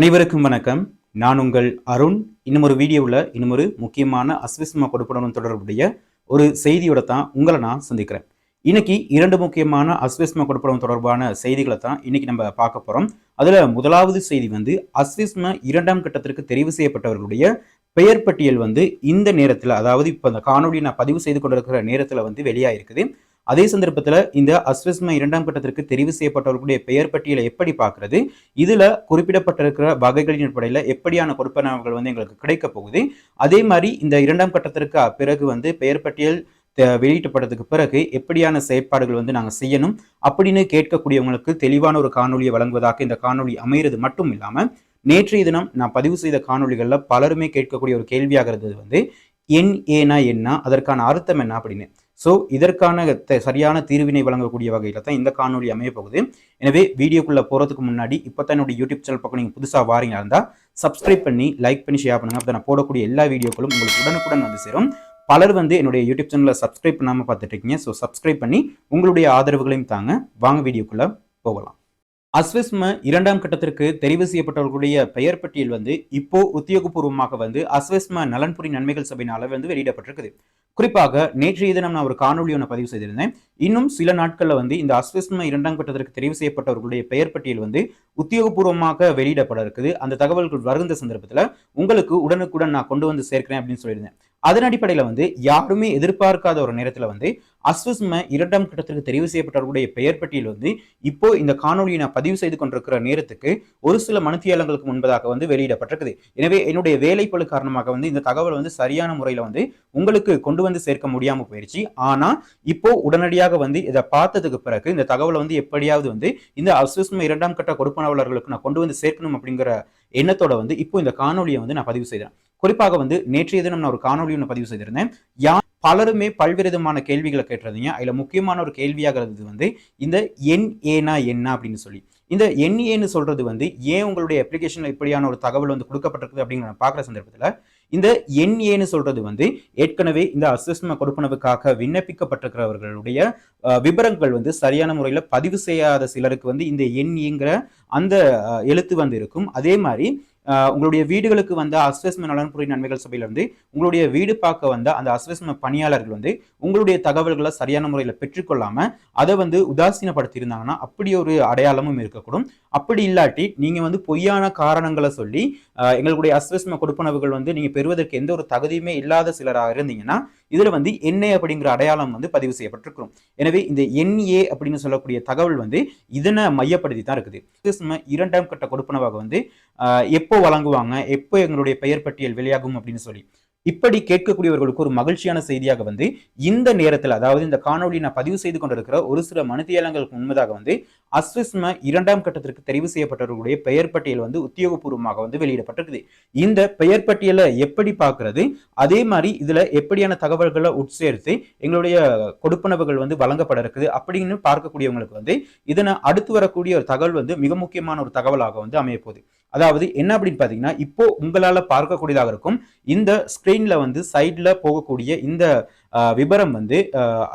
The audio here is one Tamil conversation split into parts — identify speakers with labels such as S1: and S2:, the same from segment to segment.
S1: அனைவருக்கும் வணக்கம். நான் உங்கள் அருண். இன்னும் ஒரு வீடியோவில் இன்னும் ஒரு முக்கியமான அஸ்விஸ்ம கொடுப்பனுடன் தொடர்புடைய ஒரு செய்தியோட தான் உங்களை நான் சந்திக்கிறேன். இன்னைக்கு இரண்டு முக்கியமான அஸ்விஸ்ம கொடுப்பனம் தொடர்பான செய்திகளை தான் இன்னைக்கு நம்ம பார்க்க போகிறோம் அதில் முதலாவது செய்தி வந்து அஸ்விஸ்ம இரண்டாம் கட்டத்திற்கு தெரிவு செய்யப்பட்டவர்களுடைய பெயர் பட்டியல் வந்து இந்த நேரத்தில் அதாவது இப்போ அந்த காணொலியை நான் பதிவு செய்து கொண்டிருக்கிற நேரத்தில் வந்து வெளியாயிருக்குது. அதே சந்தர்ப்பத்தில் இந்த அஸ்விஸ்ம இரண்டாம் கட்டத்திற்கு தெரிவு செய்யப்பட்டவர்களுடைய பெயர் பட்டியலை எப்படி பார்க்கறது? இதில் குறிப்பிடப்பட்டிருக்கிற வகைகளின் அடிப்படையில் எப்படியான கொடுப்பனவுகள் வந்து எங்களுக்கு கிடைக்க போகுது? அதே மாதிரி இந்த இரண்டாம் கட்டத்திற்கு பிறகு வந்து பெயர் பட்டியல் வெளியிட்டப்பட்டதுக்கு பிறகு எப்படியான செயற்பாடுகள் வந்து நாங்கள் செய்யணும்? அப்படின்னு கேட்கக்கூடியவங்களுக்கு தெளிவான ஒரு காணொலியை வழங்குவதாக இந்த காணொலி அமைகிறது மட்டும் இல்லாமல் நேற்றைய தினம் நான் பதிவு செய்த காணொலிகளில் பலருமே கேட்கக்கூடிய ஒரு கேள்வியாக இருந்தது வந்து என் ஏனா என்ன? அதற்கான அர்த்தம் என்ன? அப்படின்னு. ஸோ இதற்கான த- சரியான தீர்வினை வழங்கக்கூடிய வகையில் தான் இந்த காணொலி அமைய போகுது. எனவே வீடியோக்குள்ளே போகிறதுக்கு முன்னாடி இப்போ தான் என்னோட யூடியூப் சேனல் பக்கம் நீங்கள் புதுசாக வாரீங்களா இருந்தால் சப்ஸ்கிரைப் பண்ணி லைக் பண்ணி ஷேர் பண்ணுங்கள் அப்போ நான் போடக்கூடிய எல்லா வீடியோக்களும் உங்களுக்கு உடனுக்குடன் வந்து சேரும். பலர் வந்து என்னுடைய யூடியூப் சேனலை சப்ஸ்கிரைப் பண்ணாமல் பார்த்துட்டு இருக்கீங்க ஸோ சப்ஸ்கிரைப் பண்ணி உங்களுடைய ஆதரவுகளையும் தாங்க வாங்க வீடியோக்குள்ளே போகலாம். அஸ்விஸ்ம இரண்டாம் கட்டத்திற்கு தெரிவு செய்யப்பட்டவர்களுடைய பெயர் பட்டியல் வந்து இப்போ உத்தியோகபூர்வமாக வந்து அஸ்விஸ்ம நலன்புரி நன்மைகள் சபையினால வந்து வெளியிடப்பட்டிருக்குது. குறிப்பாக நேற்றைய தினம் நான் ஒரு காணொலி ஒன்று பதிவு செய்திருந்தேன். இன்னும் சில நாட்களில் வந்து இந்த அஸ்விஸ்ம இரண்டாம் கட்டத்திற்கு தெரிவு செய்யப்பட்டவர்களுடைய பெயர் பட்டியல் வந்து உத்தியோகபூர்வமாக வெளியிடப்பட இருக்குது. அந்த தகவல்கள் வருகின்ற சந்தர்ப்பத்தில் உங்களுக்கு உடனுக்குடன் நான் கொண்டு வந்து சேர்க்கிறேன் அப்படின்னு சொல்லியிருந்தேன். அதன் அடிப்படையில் வந்து யாருமே எதிர்பார்க்காத ஒரு நேரத்தில் வந்து அஸ்விஸ்ம இரண்டாம் கட்டத்திற்கு தெரிவு செய்யப்பட்டவர்களுடைய பெயர் பட்டியல் வந்து இப்போ இந்த காணொலியை நான் பதிவு செய்து கொண்டிருக்கிற நேரத்துக்கு ஒரு சில மணித்தியாலங்களுக்கு முன்பதாக வந்து வெளியிடப்பட்டிருக்குது. எனவே என்னுடைய வேலைப்பளு காரணமாக வந்து இந்த தகவல் வந்து சரியான முறையில் வந்து உங்களுக்கு கொண்டு வந்து சேர்க்க முடியாமல் போயிடுச்சு ஆனால் இப்போ உடனடியாக வந்து இதை பார்த்ததுக்கு பிறகு இந்த தகவலை வந்து எப்படியாவது வந்து இந்த அஸ்விஸ்ம இரண்டாம் கட்ட கொடுப்பனவாளர்களுக்கு நான் கொண்டு வந்து சேர்க்கணும் அப்படிங்கிற எண்ணத்தோட வந்து இப்போ இந்த காணொலியை வந்து நான் பதிவு செய்தேன். குறிப்பாக வந்து நேற்றைய தினம் நான் ஒரு காணொலி ஒன்று பதிவு செய்திருந்தேன். யார் பலருமே பல்வேறு விதமான கேள்விகளை கேட்டிருந்தீங்க. அதில் முக்கியமான ஒரு கேள்வியாக இருந்தது வந்து இந்த என் ஏனா என்ன அப்படின்னு சொல்லி. இந்த என் ஏன்னு சொல்றது வந்து ஏன் உங்களுடைய அப்ளிகேஷன்ல இப்படியான ஒரு தகவல் வந்து கொடுக்கப்பட்டிருக்குது அப்படிங்கிற நான் பார்க்குற சந்தர்ப்பத்தில் இந்த எண் ஏன்னு சொல்றது வந்து ஏற்கனவே இந்த அசஸ்ம கொடுப்பனவுக்காக விண்ணப்பிக்கப்பட்டிருக்கிறவர்களுடைய விபரங்கள் விவரங்கள் வந்து சரியான முறையில் பதிவு செய்யாத சிலருக்கு வந்து இந்த என் ஏங்கிற அந்த எழுத்து வந்து இருக்கும் அதே மாதிரி உங்களுடைய வீடுகளுக்கு வந்த அஸ்வஸ்ம நலன்புரி நன்மைகள் சபையிலிருந்து உங்களுடைய வீடு பார்க்க வந்த அந்த அஸ்வஸ்ம பணியாளர்கள் வந்து உங்களுடைய தகவல்களை சரியான முறையில் பெற்றுக்கொள்ளாமல் அதை வந்து உதாசீனப்படுத்தி இருந்தாங்கன்னா அப்படி ஒரு அடையாளமும் இருக்கக்கூடும். அப்படி இல்லாட்டி நீங்கள் வந்து பொய்யான காரணங்களை சொல்லி எங்களுடைய அஸ்வஸ்ம கொடுப்பனவுகள் வந்து நீங்கள் பெறுவதற்கு எந்த ஒரு தகுதியுமே இல்லாத சிலராக இருந்தீங்கன்னா இதில் வந்து என்ஏ அப்படிங்கிற அடையாளம் வந்து பதிவு செய்யப்பட்டிருக்கிறோம். எனவே இந்த என்ஏ அப்படின்னு சொல்லக்கூடிய தகவல் வந்து இதனை மையப்படுத்தி தான் இருக்குது. இரண்டாம் கட்ட கொடுப்பனவாக வந்து எப்போ வழங்குவாங்க எப்போ எங்களுடைய பெயர் பட்டியல் வெளியாகும் அப்படின்னு சொல்லி. இப்படி கேட்கக்கூடியவர்களுக்கு ஒரு மகிழ்ச்சியான செய்தியாக வந்து இந்த நேரத்தில் அதாவது இந்த காணொலியை நான் பதிவு செய்து கொண்டிருக்கிற ஒரு சில மனிதர்களுக்கு முன்பதாக வந்து அஸ்விஸ்ம இரண்டாம் கட்டத்திற்கு தெரிவு செய்யப்பட்டவர்களுடைய பெயர் பட்டியல் வந்து உத்தியோகபூர்வமாக வந்து வெளியிடப்பட்டிருக்குது. இந்த பெயர் பட்டியலை எப்படி பார்க்கறது? அதே மாதிரி இதுல எப்படியான தகவல்களை உட்சேர்த்து எங்களுடைய கொடுப்பனவுகள் வந்து வழங்கப்பட இருக்குது அப்படின்னு பார்க்கக்கூடியவங்களுக்கு வந்து இதனை அடுத்து வரக்கூடிய ஒரு தகவல் வந்து மிக முக்கியமான ஒரு தகவலாக வந்து அமையப்போகுது. அதாவது என்ன அப்படின்னு பார்த்தீங்கன்னா இப்போ உங்களால் பார்க்கக்கூடியதாக இருக்கும். இந்த ஸ்க்ரீனில் வந்து சைடில் போகக்கூடிய இந்த விபரம் வந்து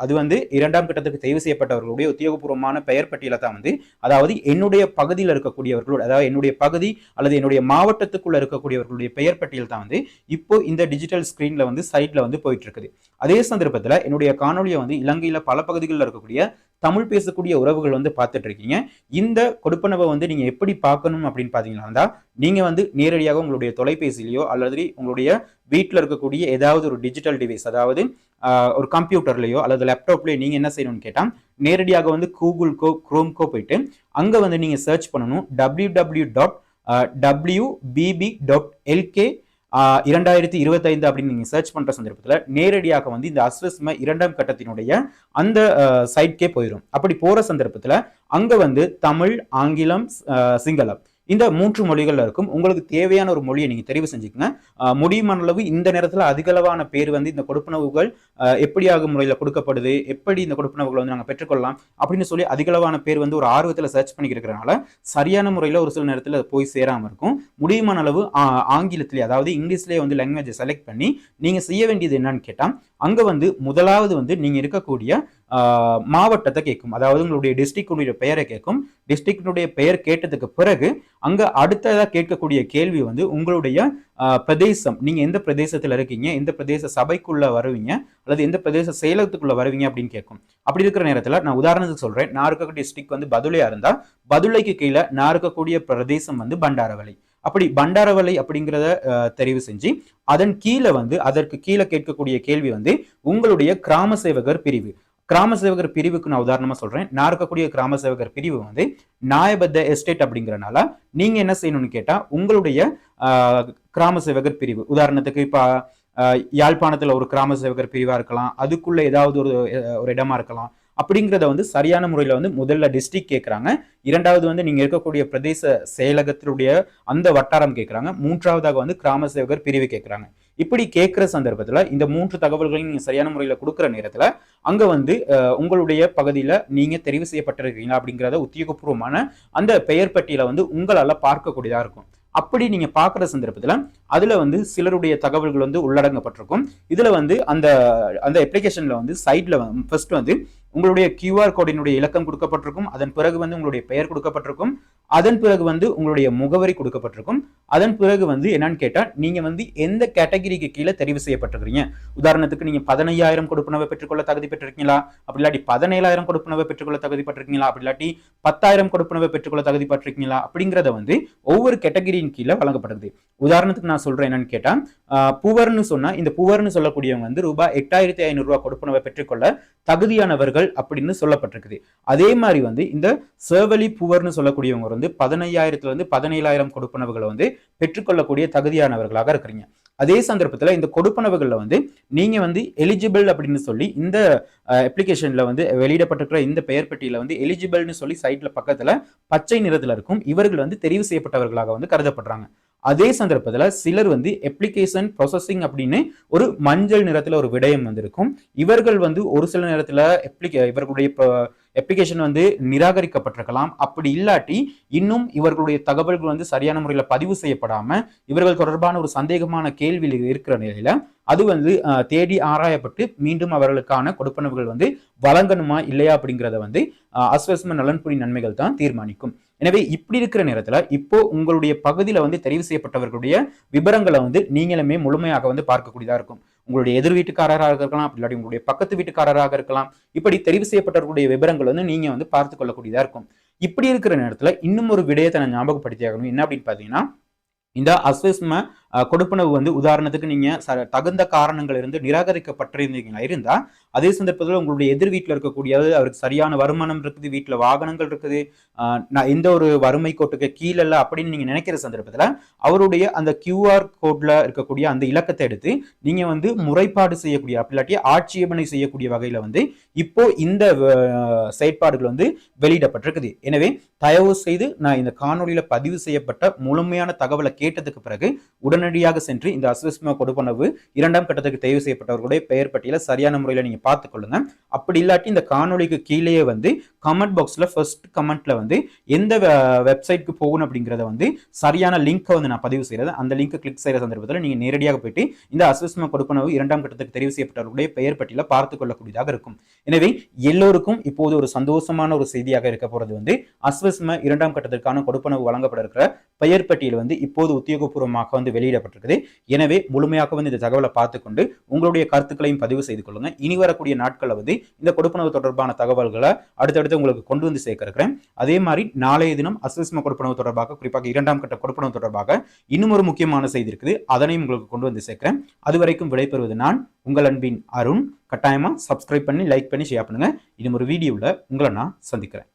S1: அது வந்து இரண்டாம் கட்டத்துக்கு தெரிவு செய்யப்பட்டவர்களுடைய உத்தியோகபூர்வமான பெயர் பட்டியலை தான் வந்து அதாவது என்னுடைய பகுதியில் இருக்கக்கூடியவர்களோட அதாவது என்னுடைய பகுதி அல்லது என்னுடைய மாவட்டத்துக்குள்ள இருக்கக்கூடியவர்களுடைய பெயர் பட்டியல் தான் வந்து இப்போ இந்த டிஜிட்டல் ஸ்க்ரீனில் வந்து சைட்டில் வந்து போயிட்டு இருக்குது. அதே சந்தர்ப்பத்தில் என்னுடைய காணொலியை வந்து இலங்கையில் பல பகுதிகளில் இருக்கக்கூடிய தமிழ் பேசக்கூடிய உறவுகள் வந்து பார்த்துட்டு இருக்கீங்க இந்த கொடுப்பனவை வந்து நீங்க எப்படி பார்க்கணும் அப்படின்னு பார்த்தீங்கன்னா நீங்க வந்து நேரடியாக உங்களுடைய தொலைபேசியிலையோ அல்லது உங்களுடைய வீட்டில் இருக்கக்கூடிய ஏதாவது ஒரு டிஜிட்டல் டிவைஸ் அதாவது ஒரு கம்ப்யூட்டர்லையோ அல்லது லேப்டாப்லையோ நீங்க என்ன செய்யணும்னு கேட்டால் நேரடியாக வந்து கூகுள்கோ குரோம்கோ போயிட்டு அங்க வந்து நீங்க சர்ச் பண்ணணும் W W dot W PB dot LK இரண்டாயிரத்தி இருபத்தைந்து அப்படின்னு நீங்க சர்ச் பண்ற சந்தர்ப்பத்தில் நேரடியாக வந்து இந்த அஸ்வஸ்ம இரண்டாம் கட்டத்தினுடைய அந்த சைட்கே போயிடும் அப்படி போற சந்தர்ப்பத்தில் அங்க வந்து தமிழ் ஆங்கிலம் சிங்களம் இந்த மூன்று மொழிகள்ல இருக்கும். உங்களுக்கு தேவையான ஒரு மொழியை நீங்க தெரிவு செஞ்சுக்கங்க. ஆஹ், முடியுமான அளவு இந்த நேரத்தில் அதிகளவான பேர் வந்து இந்த கொடுப்பனவுகள் ஆஹ், எப்படியாக முறையில் கொடுக்கப்படுது எப்படி இந்த கொடுப்பனவுகளை வந்து நாங்கள் பெற்றுக்கொள்ளலாம் அப்படின்னு சொல்லி அதிகளவான பேர் வந்து ஒரு ஆர்வத்தில் சர்ச் பண்ணிக்கிறதுனால சரியான முறையில் ஒரு சில நேரத்தில் போய் சேராமல் இருக்கும். முடியுமான அளவு ஆங்கிலத்திலே அதாவது இங்கிலீஷ்லேயே வந்து லாங்குவேஜை செலக்ட் பண்ணி நீங்கள் செய்ய வேண்டியது என்னன்னு கேட்டால் அங்கே வந்து முதலாவது வந்து நீங்கள் இருக்கக்கூடிய மாவட்டத்தை கேட்கும். அதாவது உங்களுடைய டிஸ்ட்ரிக்டுடைய பெயரை கேட்கும். டிஸ்ட்ரிக்டினுடைய பெயர் கேட்டதுக்கு பிறகு அங்கே அடுத்ததாக கேட்கக்கூடிய கேள்வி வந்து உங்களுடைய பிரதேசம். நீங்கள் எந்த பிரதேசத்தில் இருக்கீங்க? எந்த பிரதேச சபைக்குள்ளே வருவீங்க? அல்லது எந்த பிரதேச செயலகத்துக்குள்ளே வருவீங்க? அப்படின்னு கேட்கும். அப்படி இருக்கிற நேரத்தில் நான் உதாரணத்துக்கு சொல்கிறேன் நான் இருக்கக்கூடிய டிஸ்ட்ரிக் வந்து பதுளையாக இருந்தால் பதுளைக்கு கீழே நான் இருக்கக்கூடிய பிரதேசம் வந்து பண்டாரவளை அப்படி பண்டாரவலை அப்படிங்கிறத தெரிவு செஞ்சு அதன் கீழே வந்து அதற்கு கீழே கேட்கக்கூடிய கேள்வி வந்து உங்களுடைய கிராம சேவகர் பிரிவு. கிராம சேவகர் பிரிவுக்கு நான் உதாரணமா சொல்றேன். நான் இருக்கக்கூடிய கிராம சேவகர் பிரிவு வந்து நாயபத்த எஸ்டேட் அப்படிங்கிறனால நீங்க என்ன செய்யணும்னு கேட்டா உங்களுடைய கிராம சேவகர் பிரிவு. உதாரணத்துக்கு இப்ப யாழ்ப்பாணத்தில் யாழ்ப்பாணத்துல ஒரு கிராம சேவகர் பிரிவா இருக்கலாம். அதுக்குள்ள ஏதாவது ஒரு ஒரு இடமா இருக்கலாம். அப்படிங்கிறத வந்து சரியான முறையில் வந்து முதல்ல டிஸ்ட்ரிக்ட் கேட்குறாங்க இரண்டாவது வந்து நீங்கள் இருக்கக்கூடிய பிரதேச செயலகத்தினுடைய அந்த வட்டாரம் கேட்குறாங்க மூன்றாவதாக வந்து கிராம சேவகர் பிரிவு கேட்குறாங்க இப்படி கேட்குற சந்தர்ப்பத்தில் இந்த மூன்று தகவல்களையும் நீங்கள் சரியான முறையில் கொடுக்குற நேரத்தில் அங்கே வந்து உங்களுடைய பகுதியில் நீங்கள் தெரிவு செய்யப்பட்டிருக்கீங்களா அப்படிங்கிறத உத்தியோகபூர்வமான அந்த பெயர் பட்டியலை வந்து உங்களால் பார்க்கக்கூடியதாக இருக்கும். அப்படி நீங்கள் பார்க்குற சந்தர்ப்பத்தில் அதில் வந்து சிலருடைய தகவல்கள் வந்து உள்ளடங்கப்பட்டிருக்கும். இதில் வந்து அந்த அந்த அப்ளிகேஷனில் வந்து சைடில் ஃபர்ஸ்ட் வந்து உங்களுடைய கியூஆர் கோடினுடைய இலக்கம் கொடுக்கப்பட்டிருக்கும். அதன் பிறகு வந்து உங்களுடைய பெயர் கொடுக்கப்பட்டிருக்கும். அதன் பிறகு வந்து உங்களுடைய முகவரி கொடுக்கப்பட்டிருக்கும். அதன் பிறகு வந்து என்னன்னு கேட்டால் நீங்கள் வந்து எந்த கேட்டகரிக்கு கீழே தெரிவு செய்யப்பட்டிருக்கிறீங்க? உதாரணத்துக்கு நீங்கள் பதினையாயிரம் கொடுப்பனவை பெற்றுக்கொள்ள தகுதி பெற்றிருக்கீங்களா? அப்படி இல்லாட்டி பதினேழாயிரம் கொடுப்பனவை பெற்றுக்கொள்ள தகுதி பெற்றிருக்கீங்களா? அப்படி இல்லாட்டி பத்தாயிரம் கொடுப்பனவை பெற்றுக்கொள்ள தகுதி பெற்றிருக்கீங்களா? அப்படிங்கிறத வந்து ஒவ்வொரு கேட்டகிரியின் கீழே வழங்கப்படுது உதாரணத்துக்கு நான் சொல்கிறேன் என்னன்னு கேட்டால் புவர்னு சொன்னால் இந்த புவர்னு சொல்லக்கூடியவங்க வந்து ரூபாய் எட்டாயிரத்தி ஐநூறுரூவா கொடுப்பனவை பெற்றுக்கொள்ள தகுதியானவர்கள் அப்படின்னு சொல்லப்பட்டிருக்குது. அதே மாதிரி வந்து இந்த சேவலி புவர்னு சொல்லக்கூடியவங்க வந்து பதினையாயிரத்துல இருந்து பதினேழாயிரம் கொடுப்பனவுகளை வந்து பெற்றுக்கொள்ளக்கூடிய தகுதியானவர்களாக இருக்கிறீங்க. அதே சந்தர்ப்பத்தில் இந்த கொடுப்பனவுகளில் வந்து நீங்கள் வந்து எலிஜிபிள் அப்படின்னு சொல்லி இந்த அப்ளிகேஷனில் வந்து வெளியிடப்பட்டிருக்கிற இந்த பெயர் பெட்டியில வந்து எலிஜிபிள்னு சொல்லி சைட்டில் பக்கத்தில் பச்சை நிறத்தில் இருக்கும் இவர்கள் வந்து தெரிவு செய்யப்பட்டவர்களாக வந்து கருதப்படுறாங்க. அதே சந்தர்ப்பத்தில் சிலர் வந்து அப்ளிகேஷன் ப்ராசஸிங் அப்படின்னு ஒரு மஞ்சள் நிறத்தில் ஒரு விடயம் வந்திருக்கும். இவர்கள் வந்து ஒரு சில நேரத்தில் அப்ளிகே இவர்களுடைய அப்ளிகேஷன் வந்து நிராகரிக்கப்பட்டிருக்கலாம். அப்படி இல்லாட்டி இன்னும் இவர்களுடைய தகவல்கள் வந்து சரியான முறையில் பதிவு செய்யப்படாமல் இவர்கள் தொடர்பான ஒரு சந்தேகமான கேள்வியில் இருக்கிற நிலையில் அது வந்து தேடி ஆராயப்பட்டு மீண்டும் அவர்களுக்கான கொடுப்பனவுகள் வந்து வழங்கணுமா இல்லையா அப்படிங்கிறத வந்து அஸ்வஸ்ம நலன்புரி நன்மைகள் தான் தீர்மானிக்கும். எனவே இப்படி இருக்கிற நேரத்தில் இப்போ உங்களுடைய பகுதியில் வந்து தெரிவு செய்யப்பட்டவர்களுடைய விபரங்களை வந்து நீங்களுமே முழுமையாக வந்து பார்க்கக்கூடியதாக இருக்கும். உங்களுடைய எதிர் வீட்டுக்காரராக இருக்கலாம் அப்படி இல்லாட்டி உங்களுடைய பக்கத்து வீட்டுக்காரராக இருக்கலாம். இப்படி தெரிவு செய்யப்பட்டவர்களுடைய விபரங்கள் வந்து நீங்கள் வந்து பார்த்து கொள்ளக்கூடியதாக இருக்கும். இப்படி இருக்கிற நேரத்தில் இன்னும் ஒரு விடயத்தை நான் ஞாபகப்படுத்தி ஆகணும் என்ன அப்படின்னு பார்த்தீங்கன்னா இந்த அஸ்வஸ்ம கொடுப்பனவு வந்து உதாரணத்துக்கு நீங்கள் ச- தகுந்த காரணங்கள் இருந்து நிராகரிக்கப்பட்டிருந்தீங்களா இருந்தால் அதே சந்தர்ப்பத்தில் உங்களுடைய எதிர் வீட்டில் இருக்கக்கூடிய அவருக்கு சரியான வருமானம் இருக்குது வீட்டில் வாகனங்கள் இருக்குது நான் எந்த ஒரு வறுமை கோட்டுக்கு கீழே இல்லை அப்படின்னு நீங்கள் நினைக்கிற சந்தர்ப்பத்தில் அவருடைய அந்த கியூஆர் கோட்ல இருக்கக்கூடிய அந்த இலக்கத்தை எடுத்து நீங்கள் வந்து முறைப்பாடு செய்யக்கூடிய அப்படி இல்லாட்டி ஆட்சேபனை செய்யக்கூடிய வகையில் வந்து இப்போ இந்த செயற்பாடுகள் வந்து வெளியிடப்பட்டிருக்குது. எனவே தயவு செய்து நான் இந்த காணொலியில் பதிவு செய்யப்பட்ட முழுமையான தகவலை கேட்டதுக்கு பிறகு உடனே உடனடியாக சென்று இந்த அஸ்வஸ்ம கொடுப்பனவு இரண்டாம் கட்டத்துக்கு தேர்வு செய்யப்பட்டவர்களுடைய பெயர் பட்டியலை சரியான முறையில் நீங்கள் பார்த்துக்கொள்ளுங்க அப்படி இல்லாட்டி இந்த காணொலிக்கு கீழேயே வந்து கமெண்ட் பாக்ஸில் ஃபர்ஸ்ட் கமெண்ட்ல வந்து எந்த வெப்சைட்க்கு போகணும் அப்படிங்கிறத வந்து சரியான லிங்க்கை வந்து நான் பதிவு செய்யறது. அந்த லிங்க்கை கிளிக் செய்கிற சந்தர்ப்பத்தில் நீங்கள் நேரடியாக போயிட்டு இந்த அஸ்வஸ்ம கொடுப்பனவு இரண்டாம் கட்டத்துக்கு தெரிவு செய்யப்பட்டவர்களுடைய பெயர் பட்டியலை பார்த்து கொள்ளக்கூடியதாக இருக்கும். எனவே எல்லோருக்கும் இப்போது ஒரு சந்தோஷமான ஒரு செய்தியாக இருக்க போகிறது வந்து அஸ்வஸ்ம இரண்டாம் கட்டத்திற்கான கொடுப்பனவு வழங்கப்பட இருக்கிற பெயர் பட்டியல் வந்து இப்போது உத்தியோகபூர்வமாக வந்து வெளியிடப்பட்டிருக்குது. எனவே முழுமையாக வந்து இந்த தகவலை பார்த்துக்கொண்டு உங்களுடைய கருத்துக்களையும் பதிவு செய்து கொள்ளுங்க. இனி வரக்கூடிய நாட்களில் வந்து இந்த கொடுப்பனவு தொடர்பான தகவல்களை அடுத்தடுத்து உங்களுக்கு கொண்டு வந்து சேர்க்கிறேன். அதே மாதிரி நாளைய தினம் அஸ்வஸ்ம கொடுப்பனவு தொடர்பாக குறிப்பாக இரண்டாம் கட்ட கொடுப்பனவு தொடர்பாக இன்னும் ஒரு முக்கியமான செய்தி இருக்குது. அதனையும் உங்களுக்கு கொண்டு வந்து சேர்க்கிறேன். அதுவரைக்கும் விடைபெறுவது நான் உங்கள் அன்பின் அருண். கட்டாயமாக சப்ஸ்கிரைப் பண்ணி லைக் பண்ணி ஷேர் பண்ணுங்க. இன்னும் ஒரு வீடியோவில் உங்களை நான் சந்திக்கிறேன்.